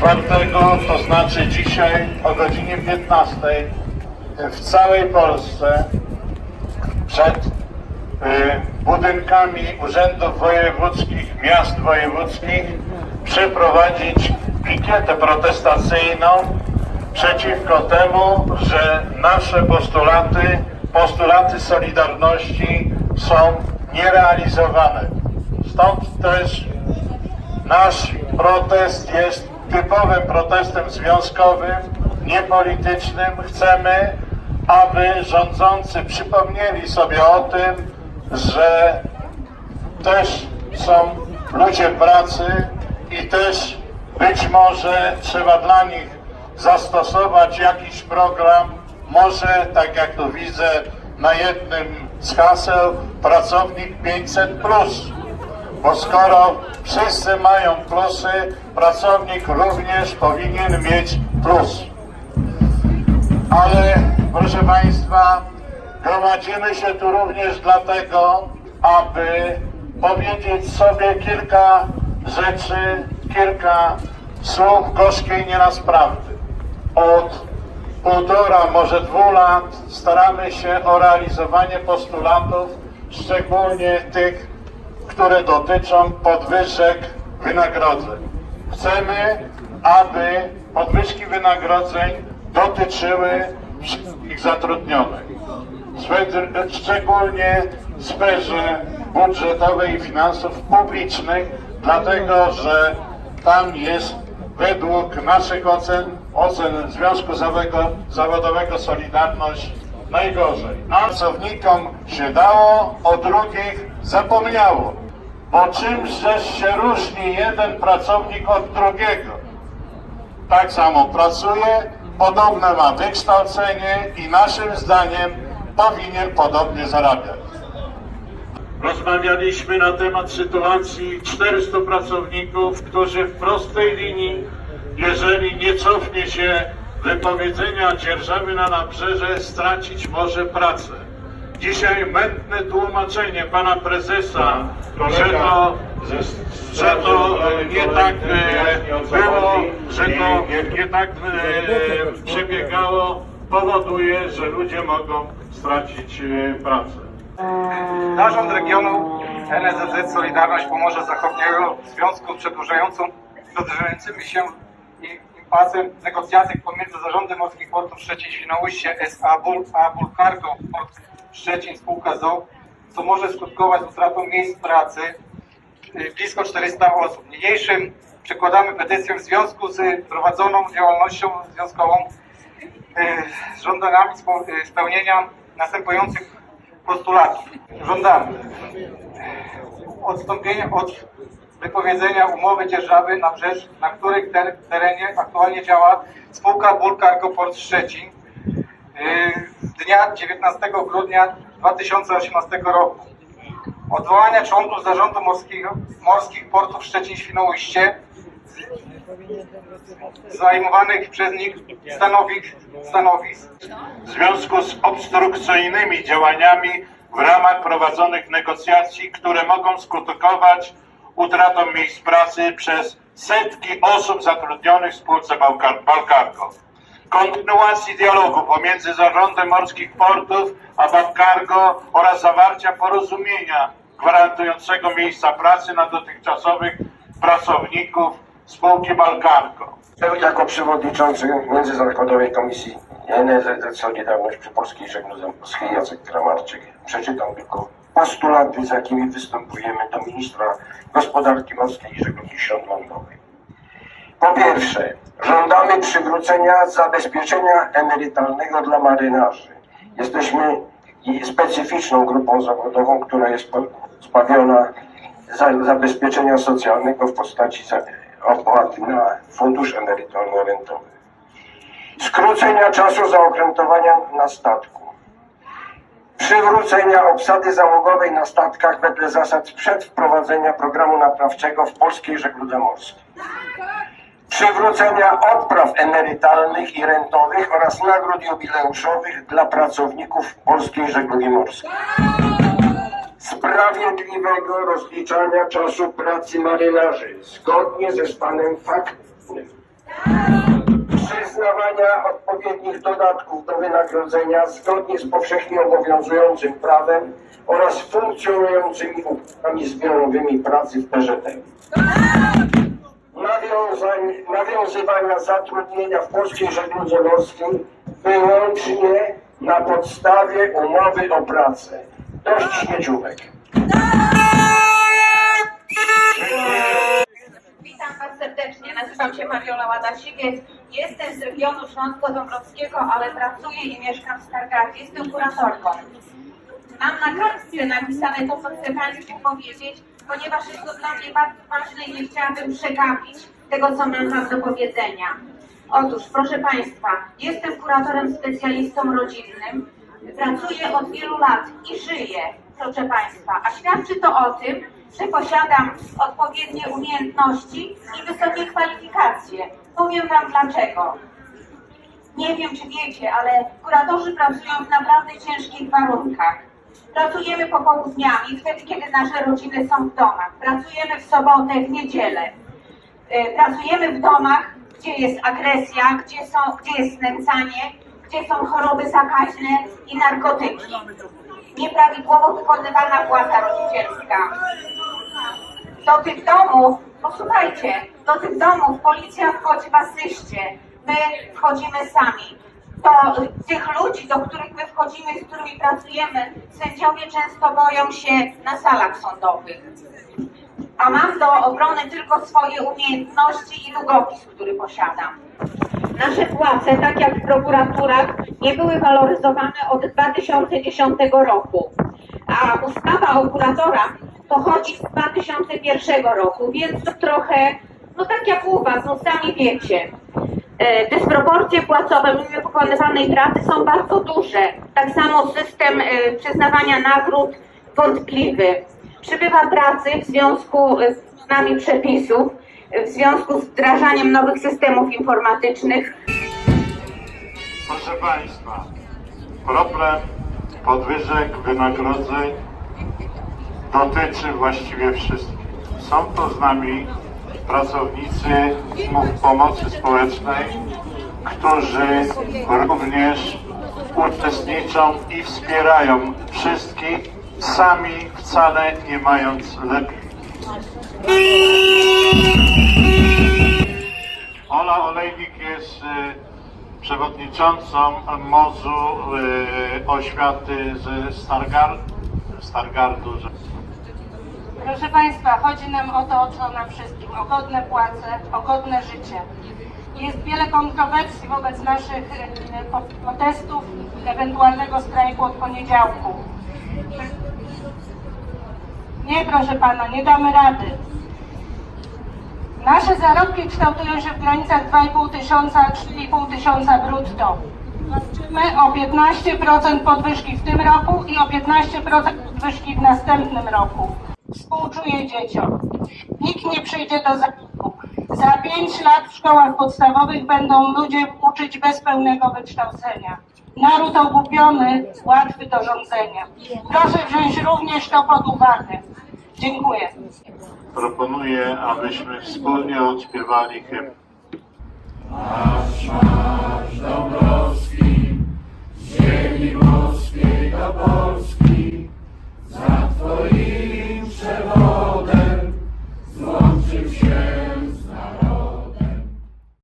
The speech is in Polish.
czwartego, to znaczy dzisiaj o godzinie 15 w całej Polsce przed y, budynkami urzędów wojewódzkich, miast wojewódzkich przeprowadzić pikietę protestacyjną przeciwko temu, że nasze postulaty, postulaty Solidarności są nierealizowane. Stąd też Nasz protest jest typowym protestem związkowym, niepolitycznym. Chcemy, aby rządzący przypomnieli sobie o tym, że też są ludzie pracy i też być może trzeba dla nich zastosować jakiś program, może tak jak tu widzę na jednym z haseł, pracownik 500 plus. Bo skoro wszyscy mają plusy, pracownik również powinien mieć plus. Ale proszę Państwa, gromadzimy się tu również dlatego, aby powiedzieć sobie kilka rzeczy, kilka słów gorzkiej nieraz prawdy. Od półtora, może dwóch lat staramy się o realizowanie postulatów, szczególnie tych, które dotyczą podwyżek wynagrodzeń. Chcemy, aby podwyżki wynagrodzeń dotyczyły wszystkich zatrudnionych. Szczególnie w sferze budżetowej i finansów publicznych, dlatego że tam jest według naszych ocen, ocen Związku Zawodowego Solidarność najgorzej. Pracownikom się dało, o drugich zapomniało. Bo czymś żeś się różni jeden pracownik od drugiego? Tak samo pracuje, podobne ma wykształcenie i naszym zdaniem powinien podobnie zarabiać. Rozmawialiśmy na temat sytuacji 400 pracowników, którzy w prostej linii, jeżeli nie cofnie się wypowiedzenia dzierżawy na nabrzeże, stracić może pracę. Dzisiaj mętne tłumaczenie pana prezesa, że to, że to e, nie tak e, było, że to nie tak e, przebiegało, powoduje, że ludzie mogą stracić e, pracę. Zarząd regionu NSZZ Solidarność Pomorza Zachodniego w związku z przedłużającą, przedłużającymi się i- impasem w pomiędzy Zarządem Morskich Portów Szczecin Świnoujście S.A. Bul, a Bulkargo Port Szczecin spółka ZOO, co może skutkować utratą miejsc pracy y, blisko 400 osób. Niniejszym przekładamy petycję w związku z prowadzoną działalnością związkową y, z żądaniami y, spełnienia następujących postulatów. Żądamy odstąpienia od wypowiedzenia umowy dzierżawy na brzeż, na których ter- terenie aktualnie działa spółka Bulkargo Port Szczecin yy, dnia 19 grudnia 2018 roku. Odwołania członków zarządu morskiego, morskich portów Szczecin-Świnoujście zajmowanych przez nich stanowisk, stanowisk w związku z obstrukcyjnymi działaniami w ramach prowadzonych negocjacji, które mogą skutkować utratą miejsc pracy przez setki osób zatrudnionych w spółce Balkar- Balkargo. Kontynuacji dialogu pomiędzy Zarządem Morskich Portów a Balkargo oraz zawarcia porozumienia gwarantującego miejsca pracy dla dotychczasowych pracowników spółki Balkargo. Jako przewodniczący Międzyzakładowej Komisji NZZ Solidarność przy Polskiej Żegludze Morskiej Jacek Kramarczyk przeczytam tylko postulaty, z jakimi występujemy do ministra gospodarki morskiej i żeglugi śródlądowej. Po pierwsze, żądamy przywrócenia zabezpieczenia emerytalnego dla marynarzy. Jesteśmy specyficzną grupą zawodową, która jest pozbawiona za- zabezpieczenia socjalnego w postaci opłaty na fundusz emerytalno-rentowy. Skrócenia czasu zaokrętowania na statku. Przywrócenia obsady załogowej na statkach wedle zasad sprzed wprowadzenia programu naprawczego w polskiej żegludze morskiej. Przywrócenia odpraw emerytalnych i rentowych oraz nagród jubileuszowych dla pracowników polskiej żeglugi morskiej sprawiedliwego rozliczania czasu pracy marynarzy zgodnie ze stanem faktycznym przyznawania dodatków do wynagrodzenia zgodnie z powszechnie obowiązującym prawem oraz funkcjonującymi układami zbiorowymi pracy w PŻT. Nawiązań, nawiązywania zatrudnienia w polskiej żegludze morskiej wyłącznie na podstawie umowy o pracę. Dość śmieciówek. Witam Was serdecznie, nazywam się Mariola Ładasiwiec. Jestem z regionu Śląsko-Dąbrowskiego, ale pracuję i mieszkam w Stargardzie. Jestem kuratorką. Mam na kartce napisane to, co chcę Państwu powiedzieć, ponieważ jest to dla mnie bardzo ważne i nie chciałabym przegapić tego, co mam Wam do powiedzenia. Otóż, proszę Państwa, jestem kuratorem specjalistą rodzinnym. Pracuję od wielu lat i żyję, proszę Państwa, a świadczy to o tym, że posiadam odpowiednie umiejętności i wysokie kwalifikacje. Powiem Wam dlaczego. Nie wiem, czy wiecie, ale kuratorzy pracują w naprawdę ciężkich warunkach. Pracujemy popołudniami, wtedy, kiedy nasze rodziny są w domach. Pracujemy w sobotę, w niedzielę. E, Pracujemy w domach, gdzie jest agresja, gdzie, są, gdzie jest znęcanie, gdzie są choroby zakaźne i narkotyki. Nieprawidłowo wykonywana płaca rodzicielska. Do tych domów, posłuchajcie, do tych domów policja wchodzi w asyście. My wchodzimy sami. Y, tych ludzi, do których my wchodzimy, z którymi pracujemy, sędziowie często boją się na salach sądowych. A mam do obrony tylko swoje umiejętności i długopis, który posiadam. Nasze płace, tak jak w prokuraturach, nie były waloryzowane od 2010 roku. A ustawa o kuratorach pochodzi z 2001 roku, więc to trochę, no tak jak u Was, no sami wiecie. E, Dysproporcje płacowe mimo wykonywanej pracy są bardzo duże. Tak samo system e, przyznawania nagród wątpliwy. Przybywa pracy w związku e, z nami przepisów, w związku z wdrażaniem nowych systemów informatycznych. Proszę Państwa, problem podwyżek wynagrodzeń dotyczy właściwie wszystkich. Są to z nami pracownicy pomocy społecznej, którzy również uczestniczą i wspierają wszystkich, sami wcale nie mając lepiej. Ola Olejnik jest y, przewodniczącą MOZU y, oświaty ze Stargard, Stargardu. że- Proszę Państwa, chodzi nam o to, co nam wszystkim, o godne płace, o godne życie. Jest wiele kontrowersji wobec naszych e, protestów, ewentualnego strajku od poniedziałku. Nie, proszę Pana, nie damy rady. Nasze zarobki kształtują się w granicach 2,5 tysiąca, 3,5 tysiąca brutto. Walczymy o 15% podwyżki w tym roku i o 15% podwyżki w następnym roku. Współczuję dzieciom. Nikt nie przyjdzie do zakupu. Za 5 lat w szkołach podstawowych będą ludzie uczyć bez pełnego wykształcenia. Naród ogłupiony, łatwy do rządzenia. Proszę wziąć również to pod uwagę. Dziękuję. Proponuję, abyśmy wspólnie odśpiewali hymn. ziemi włoskiej do